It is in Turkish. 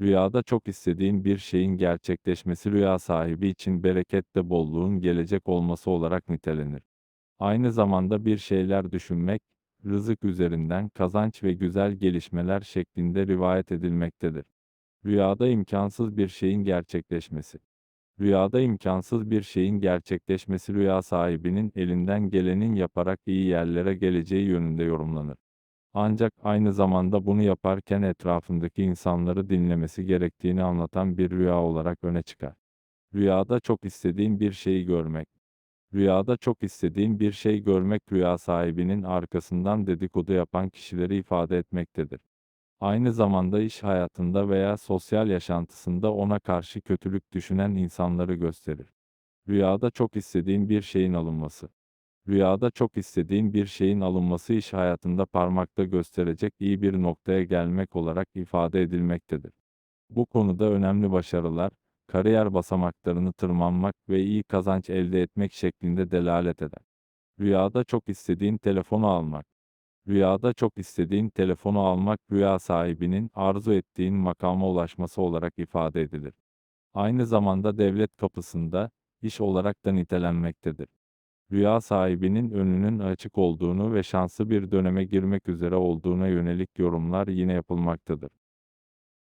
Rüyada çok istediğin bir şeyin gerçekleşmesi rüya sahibi için bereketle bolluğun gelecek olması olarak nitelenir. Aynı zamanda bir şeyler düşünmek, rızık üzerinden kazanç ve güzel gelişmeler şeklinde rivayet edilmektedir. Rüyada imkansız bir şeyin gerçekleşmesi. Rüyada imkansız bir şeyin gerçekleşmesi rüya sahibinin elinden gelenin yaparak iyi yerlere geleceği yönünde yorumlanır. Ancak aynı zamanda bunu yaparken etrafındaki insanları dinlemesi gerektiğini anlatan bir rüya olarak öne çıkar. Rüyada çok istediğin bir şeyi görmek. Rüyada çok istediğin bir şey görmek rüya sahibinin arkasından dedikodu yapan kişileri ifade etmektedir. Aynı zamanda iş hayatında veya sosyal yaşantısında ona karşı kötülük düşünen insanları gösterir. Rüyada çok istediğin bir şeyin alınması. Rüyada çok istediğin bir şeyin alınması iş hayatında parmakta gösterecek iyi bir noktaya gelmek olarak ifade edilmektedir. Bu konuda önemli başarılar, kariyer basamaklarını tırmanmak ve iyi kazanç elde etmek şeklinde delalet eder. Rüyada çok istediğin telefonu almak. Rüyada çok istediğin telefonu almak rüya sahibinin arzu ettiğin makama ulaşması olarak ifade edilir. Aynı zamanda devlet kapısında, iş olarak da nitelenmektedir. Rüya sahibinin önünün açık olduğunu ve şanslı bir döneme girmek üzere olduğuna yönelik yorumlar yine yapılmaktadır.